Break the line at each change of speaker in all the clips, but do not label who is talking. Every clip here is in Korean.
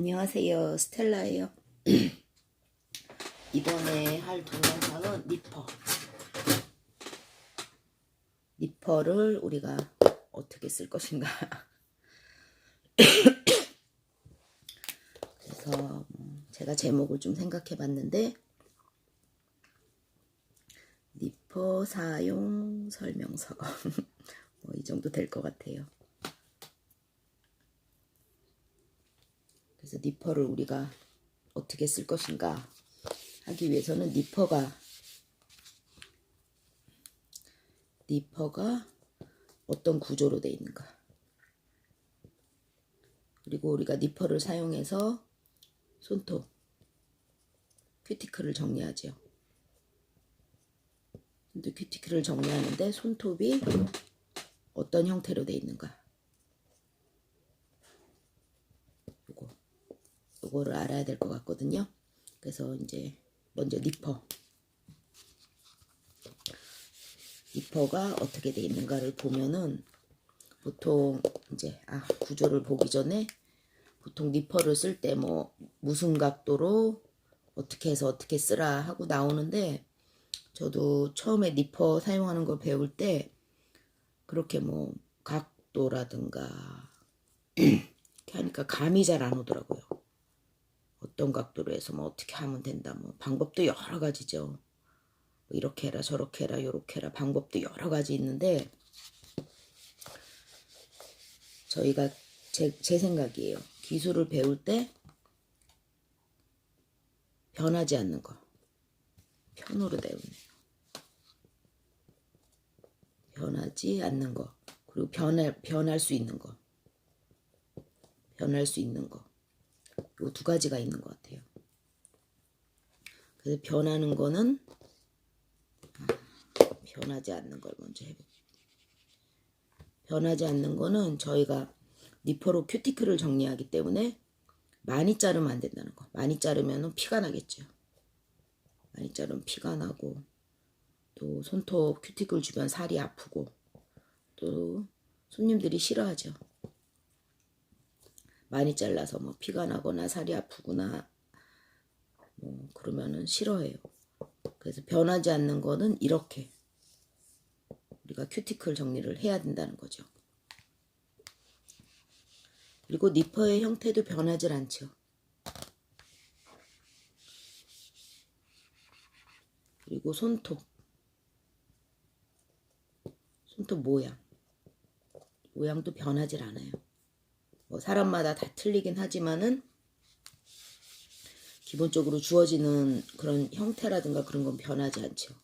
안녕하세요. 스텔라예요. 이번에 할 동영상은 니퍼. 니퍼를 우리가 어떻게 쓸 것인가. 그래서 음, 제가 제목을 좀 생각해 봤는데 니퍼 사용 설명서 뭐 이 정도 될 것 같아요. 그래서 니퍼를 우리가 어떻게 쓸 것인가 하기 위해서는 니퍼가 니퍼가 어떤 구조로 되어 있는가. 그리고 우리가 니퍼를 사용해서 손톱 큐티클을 정리하죠. 근데 큐티클을 정리하는데 손톱이 어떤 형태로 되어 있는가. 요거 요거를 알아야 될 것 같거든요. 그래서 이제 먼저 니퍼 니퍼가 어떻게 돼 있는가를 보면은 보통 이제 아 구조를 보기 전에 보통 니퍼를 쓸 때 뭐 무슨 각도로 어떻게 해서 어떻게 쓰라 하고 나오는데 저도 처음에 니퍼 사용하는 걸 배울 때 그렇게 뭐 각도라든가 이렇게 하니까 감이 잘 안 오더라고요. 어떤 각도로 해서 뭐 어떻게 하면 된다. 뭐 방법도 여러 가지죠. 뭐 이렇게 해라 저렇게 해라 요렇게 해라 방법도 여러 가지 있는데 저희가 제, 제 생각이에요. 기술을 배울 때 변하지 않는 거. 편으로 배우네요. 변하지 않는 거. 그리고 변할, 변할 수 있는 거. 변할 수 있는 거. 요 두 가지가 있는 것 같아요. 그래서 변하는 거는 아, 변하지 않는 걸 먼저 해볼게요. 변하지 않는 거는 저희가 니퍼로 큐티클을 정리하기 때문에 많이 자르면 안 된다는 거. 많이 자르면 피가 나겠죠. 많이 자르면 피가 나고 또 손톱 큐티클 주변 살이 아프고 또 손님들이 싫어하죠. 많이 잘라서 뭐 피가 나거나 살이 아프거나 뭐 그러면은 싫어해요. 그래서 변하지 않는 거는 이렇게 우리가 큐티클 정리를 해야 된다는 거죠. 그리고 니퍼의 형태도 변하지 않죠. 그리고 손톱 손톱 모양 모양도 변하질 않아요. 뭐 사람마다 다 틀리긴 하지만은 기본적으로 주어지는 그런 형태라든가 그런 건 변하지 않죠.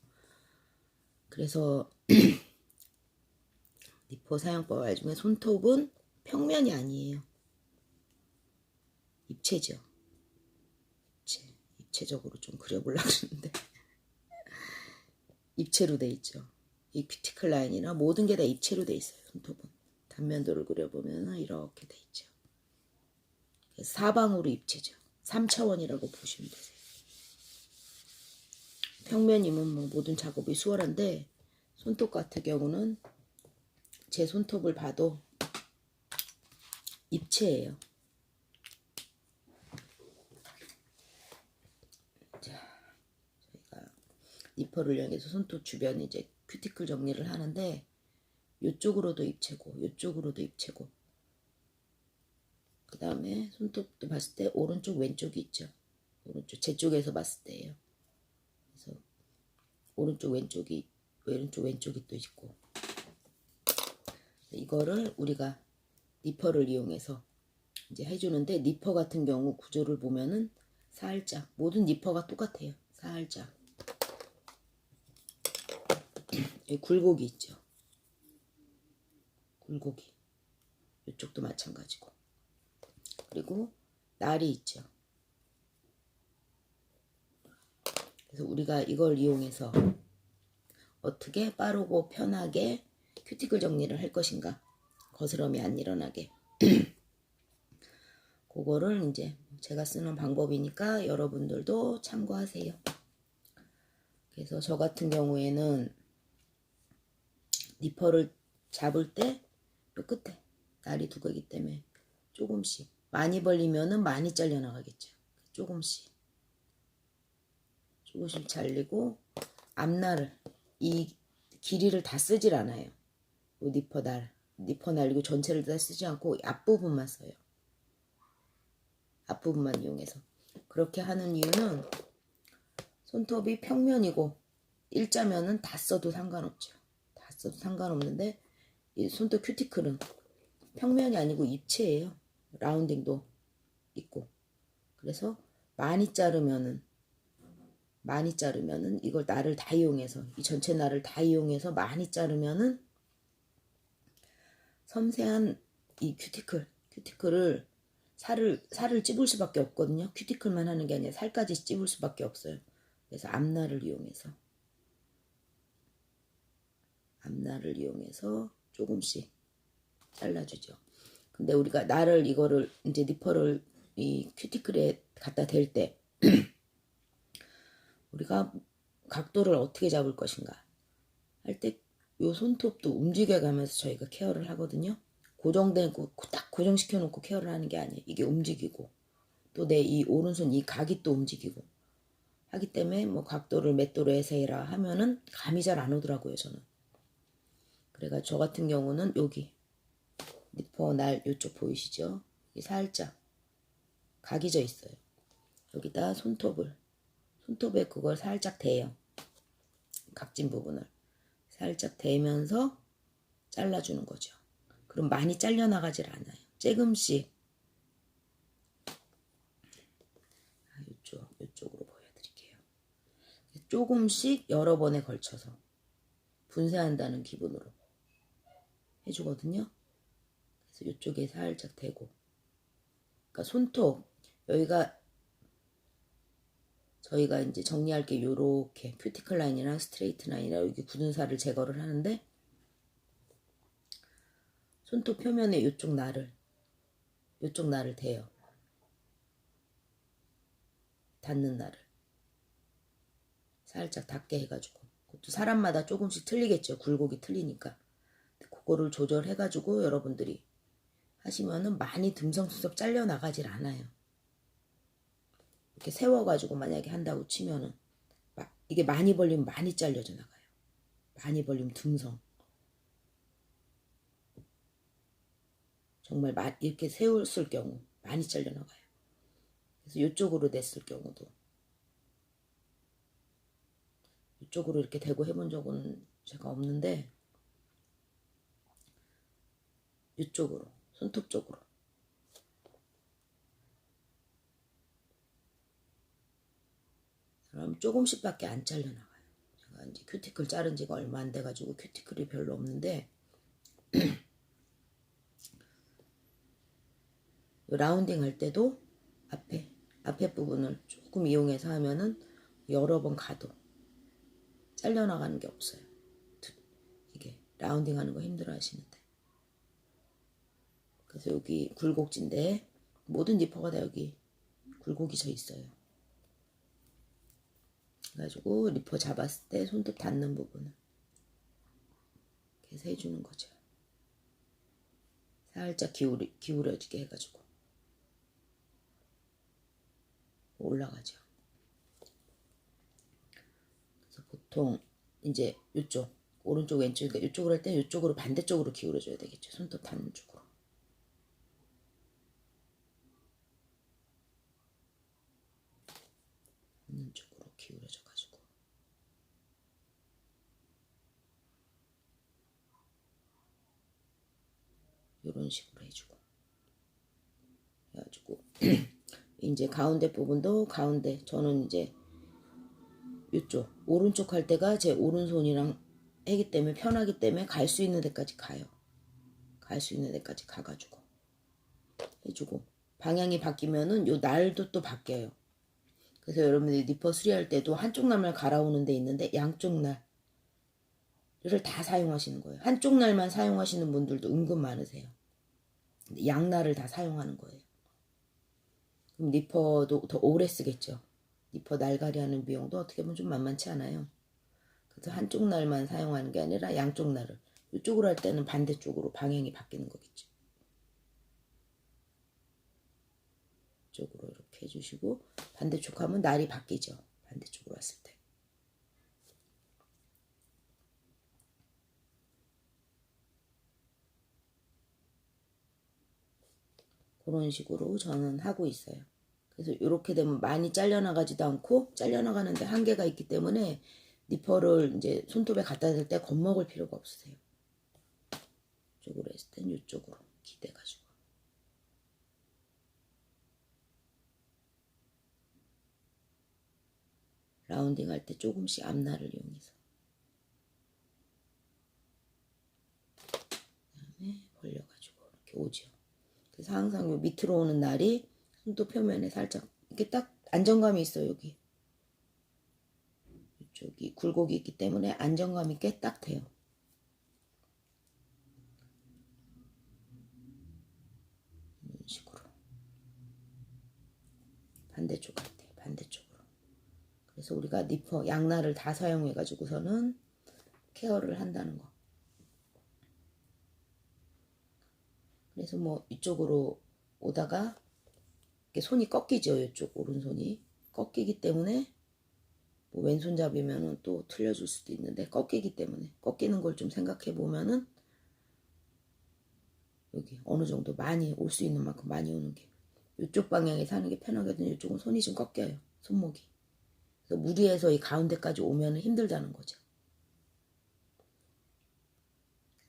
그래서 니퍼 사용법 알 중에 손톱은 평면이 아니에요. 입체죠. 입체. 입체적으로 좀 그려보려고 그러는데 입체로 돼 있죠. 이 큐티클 라인이나 모든 게 다 입체로 돼 있어요. 손톱은. 단면도를 그려보면 이렇게 돼 있죠. 사방으로 입체죠. 3차원이라고 보시면 되세요. 평면이면 뭐 모든 작업이 수월한데 손톱 같은 경우는 제 손톱을 봐도 입체예요. 자, 저희가 니퍼를 이용해서 손톱 주변 이제 큐티클 정리를 하는데 이쪽으로도 입체고 이쪽으로도 입체고 그 다음에 손톱도 봤을 때 오른쪽 왼쪽이 있죠. 오른쪽 제 쪽에서 봤을 때예요. 그래서 오른쪽 왼쪽이 왼쪽 왼쪽이 또 있고 이거를 우리가 니퍼를 이용해서 이제 해주는데 니퍼 같은 경우 구조를 보면은 살짝 모든 니퍼가 똑같아요. 살짝 굴곡이 있죠. 굴곡이 이쪽도 마찬가지고 그리고 날이 있죠. 그래서 우리가 이걸 이용해서 어떻게 빠르고 편하게 큐티클 정리를 할 것인가 거스름이 안 일어나게 그거를 이제 제가 쓰는 방법이니까 여러분들도 참고하세요. 그래서 저 같은 경우에는 니퍼를 잡을 때 요 끝에 날이 두 개이기 때문에 조금씩 많이 벌리면은 많이 잘려나가겠죠. 조금씩. 조금씩 잘리고 앞날을 이 길이를 다 쓰질 않아요. 요 니퍼 날 니퍼 날리고 전체를 다 쓰지 않고 앞부분만 써요. 앞부분만 이용해서 그렇게 하는 이유는 손톱이 평면이고 일자면은 다 써도 상관없죠. 다 써도 상관없는데 이 손톱 큐티클은 평면이 아니고 입체예요. 라운딩도 있고 그래서 많이 자르면은 많이 자르면은 이걸 날을 다 이용해서 이 전체 날을 다 이용해서 많이 자르면은 섬세한 이 큐티클 큐티클을 살을 살을 찝을 수밖에 없거든요. 큐티클만 하는 게 아니라 살까지 찝을 수밖에 없어요. 그래서 앞날을 이용해서 앞날을 이용해서 조금씩 잘라주죠. 근데 우리가 날을 이거를 이제 니퍼를 이 큐티클에 갖다 댈 때 우리가 각도를 어떻게 잡을 것인가 할 때 요 손톱도 움직여가면서 저희가 케어를 하거든요. 고정된 거딱 고정시켜 놓고 케어를 하는 게 아니에요. 이게 움직이고 또 내 이 오른손 이 각이 또 움직이고 하기 때문에 뭐 각도를 몇 도로 해서 해라 하면은 감이 잘 안 오더라고요 저는. 그래가 저 같은 경우는 여기 니퍼 날 요쪽 보이시죠? 이 살짝 각이 져 있어요. 여기다 손톱을 손톱에 그걸 살짝 대요. 각진 부분을 살짝 대면서 잘라주는 거죠. 그럼 많이 잘려나가질 않아요. 조금씩 아, 이쪽 이쪽으로 보여드릴게요. 조금씩 여러 번에 걸쳐서 분쇄한다는 기분으로 해주거든요. 그래서 이쪽에 살짝 대고 그러니까 손톱 여기가 저희가 이제 정리할 게 요렇게 큐티클 라인이랑 스트레이트 라인이랑 여기 굳은 살을 제거를 하는데 손톱 표면에 이쪽 날을 이쪽 날을 대요. 닿는 날을 살짝 닿게 해가지고 그것도 사람마다 조금씩 틀리겠죠. 굴곡이 틀리니까 그거를 조절해가지고 여러분들이 하시면은 많이 듬성듬성 잘려 나가질 않아요. 이렇게 세워가지고 만약에 한다고 치면은 막 이게 많이 벌리면 많이 잘려져 나가요. 많이 벌리면 듬성. 정말 마, 이렇게 세웠을 경우 많이 잘려 나가요. 그래서 이쪽으로 냈을 경우도 이쪽으로 이렇게 대고 해본 적은 제가 없는데 이쪽으로 손톱 쪽으로 그럼 조금씩 밖에 안 잘려나가요. 제가 이제 큐티클 자른 지가 얼마 안 돼가지고 큐티클이 별로 없는데 라운딩 할 때도 앞에 앞에 부분을 조금 이용해서 하면은 여러 번 가도 잘려나가는 게 없어요. 이게 라운딩 하는 거 힘들어 하시는데 그래서 여기 굴곡진데 모든 니퍼가 다 여기 굴곡이 져 있어요. 그래가지고 리퍼 잡았을 때 손톱 닿는 부분을 이렇게 해주는 거죠. 살짝 기울이, 기울여지게 해가지고 올라가죠. 그래서 보통 이제 이쪽 오른쪽 왼쪽인데 이쪽으로 할 때 이쪽으로 반대쪽으로 기울여줘야 되겠죠. 손톱 닿는 쪽 있는 쪽으로 기울여져 가지고 이런 식으로 해주고 해가지고 이제 가운데 부분도 가운데 저는 이제 이쪽 오른쪽 할 때가 제 오른손이랑 하기 때문에 편하기 때문에 갈 수 있는 데까지 가요. 갈 수 있는 데까지 가가지고 해주고 방향이 바뀌면은 요 날도 또 바뀌어요. 그래서 여러분들이 니퍼 수리할 때도 한쪽 날만 갈아오는 데 있는데 양쪽 날을 다 사용하시는 거예요. 한쪽 날만 사용하시는 분들도 은근 많으세요. 양날을 다 사용하는 거예요. 그럼 니퍼도 더 오래 쓰겠죠. 니퍼 날갈이 하는 비용도 어떻게 보면 좀 만만치 않아요. 그래서 한쪽 날만 사용하는 게 아니라 양쪽 날을 이쪽으로 할 때는 반대쪽으로 방향이 바뀌는 거겠죠. 쪽으로 이렇게 해주시고 반대쪽 하면 날이 바뀌죠. 반대쪽으로 왔을 때. 그런 식으로 저는 하고 있어요. 그래서 이렇게 되면 많이 잘려나가지도 않고 잘려나가는데 한계가 있기 때문에 니퍼를 이제 손톱에 갖다 댈 때 겁먹을 필요가 없으세요. 이쪽으로 했을 땐 이쪽으로 기대가지고. 라운딩 할 때 조금씩 앞날을 이용해서. 그다음에 벌려가지고 이렇게 오죠. 그래서 항상 요 밑으로 오는 날이 손톱 표면에 살짝 이렇게 딱 안정감이 있어요 여기. 이쪽이 굴곡이 있기 때문에 안정감 있게 딱 돼요. 이런 식으로 반대쪽 할때 반대쪽으로. 그래서 우리가 니퍼 양날을 다 사용해 가지고서는 케어를 한다는 거. 그래서 뭐 이쪽으로 오다가 손이 꺾이죠. 이쪽 오른손이 꺾이기 때문에 뭐 왼손잡이면은 또 틀려줄 수도 있는데 꺾이기 때문에 꺾이는 걸 좀 생각해 보면은 여기 어느 정도 많이 올 수 있는 만큼 많이 오는 게 이쪽 방향에 사는 게 편하거든요. 이쪽은 손이 좀 꺾여요. 손목이. 무리해서 이 가운데까지 오면은 힘들다는 거죠.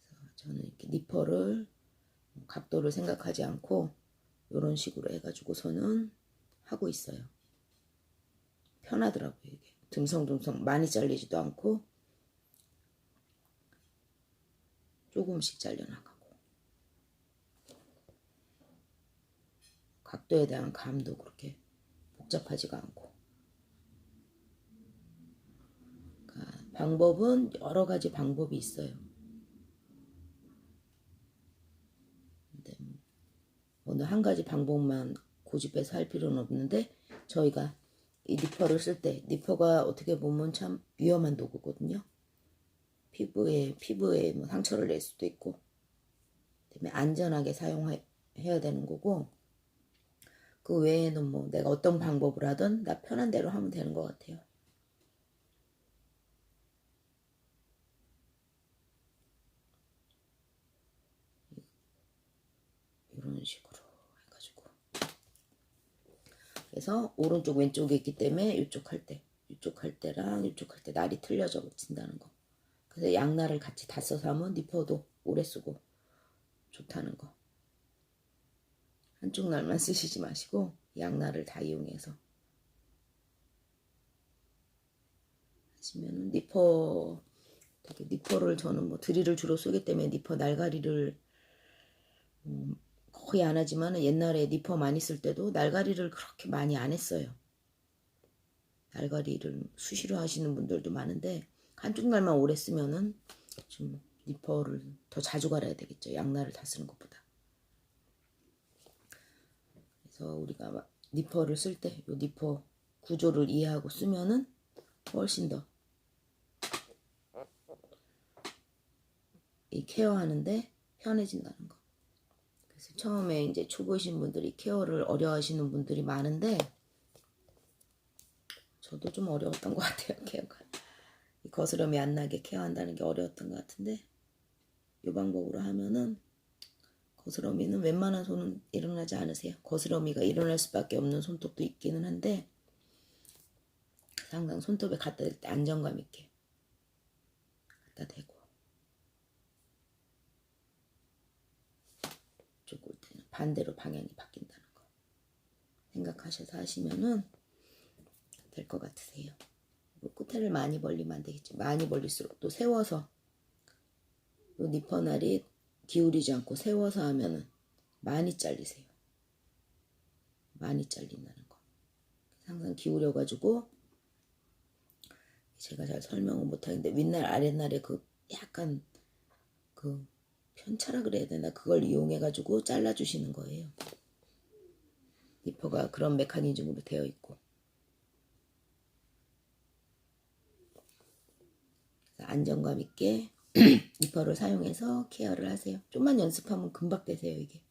그래서 저는 이렇게 니퍼를 각도를 생각하지 않고 이런 식으로 해가지고서는 하고 있어요. 편하더라고요 이게 듬성듬성 많이 잘리지도 않고 조금씩 잘려나가고 각도에 대한 감도 그렇게 복잡하지가 않고 그러니까 방법은 여러 가지 방법이 있어요. 어느 한 가지 방법만 고집해서 할 필요는 없는데 저희가 이 니퍼를 쓸 때 니퍼가 어떻게 보면 참 위험한 도구거든요. 피부에 피부에 뭐 상처를 낼 수도 있고 안전하게 사용해야 되는 거고 그 외에는 뭐 내가 어떤 방법을 하든 나 편한 대로 하면 되는 것 같아요. 이런 식으로 해가지고 그래서 오른쪽 왼쪽에 있기 때문에 이쪽 할 때, 이쪽 할 때랑 이쪽 할 때 날이 틀려져 진다는 거. 그래서 양날을 같이 다 써서 하면 니퍼도 오래 쓰고 좋다는 거. 한쪽 날만 쓰시지 마시고 양날을 다 이용해서 하시면 니퍼 되게 니퍼를 저는 뭐 드릴을 주로 쓰기 때문에 니퍼 날가리를 음, 거의 안 하지만 옛날에 니퍼 많이 쓸 때도 날가리를 그렇게 많이 안 했어요. 날가리를 수시로 하시는 분들도 많은데 한쪽 날만 오래 쓰면은 좀 니퍼를 더 자주 갈아야 되겠죠. 양날을 다 쓰는 것보다. 그래서 우리가 막 니퍼를 쓸때요 니퍼 구조를 이해하고 쓰면은 훨씬 더 이 케어하는데 편해진다는 거. 처음에 이제 초보신 분들이 케어를 어려워하시는 분들이 많은데 저도 좀 어려웠던 것 같아요 케어가. 이 거스름이 안 나게 케어한다는 게 어려웠던 것 같은데 이 방법으로 하면은 거스러미는 웬만한 손은 일어나지 않으세요. 거스러미가 일어날 수밖에 없는 손톱도 있기는 한데 항상 손톱에 갖다 댈 때 안정감 있게 갖다 대고 이쪽 올 때는 반대로 방향이 바뀐다는 거 생각하셔서 하시면은 될 것 같으세요. 끝에를 많이 벌리면 안 되겠죠. 많이 벌릴수록 또 세워서 요 니퍼날이 기울이지 않고 세워서 하면은 많이 잘리세요. 많이 잘린다는 거. 항상 기울여가지고 제가 잘 설명을 못하는데 윗날 아랫날에 그 약간 그 편차라 그래야 되나 그걸 이용해 가지고 잘라 주시는 거예요. 니퍼가 그런 메커니즘으로 되어 있고 안정감 있게 니퍼를 사용해서 케어를 하세요. 좀만 연습하면 금방 되세요 이게.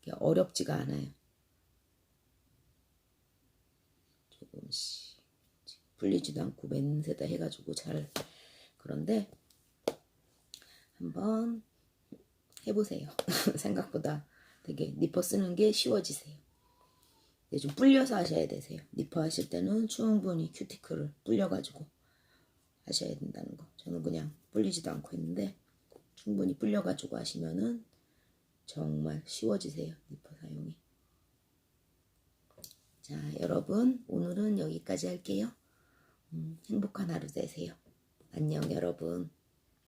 이게 어렵지가 않아요. 조금씩 풀리지도 않고 맨세다 해가지고 잘 그런데 한번 해보세요. 생각보다 되게 니퍼 쓰는 게 쉬워지세요. 근데 좀 불려서 하셔야 되세요. 니퍼 하실 때는 충분히 큐티클을 불려가지고 하셔야 된다는 거. 저는 그냥 불리지도 않고 했는데 충분히 불려가지고 하시면은 정말 쉬워지세요. 니퍼 사용이. 자, 여러분 오늘은 여기까지 할게요. 음, 행복한 하루 되세요. 안녕 여러분.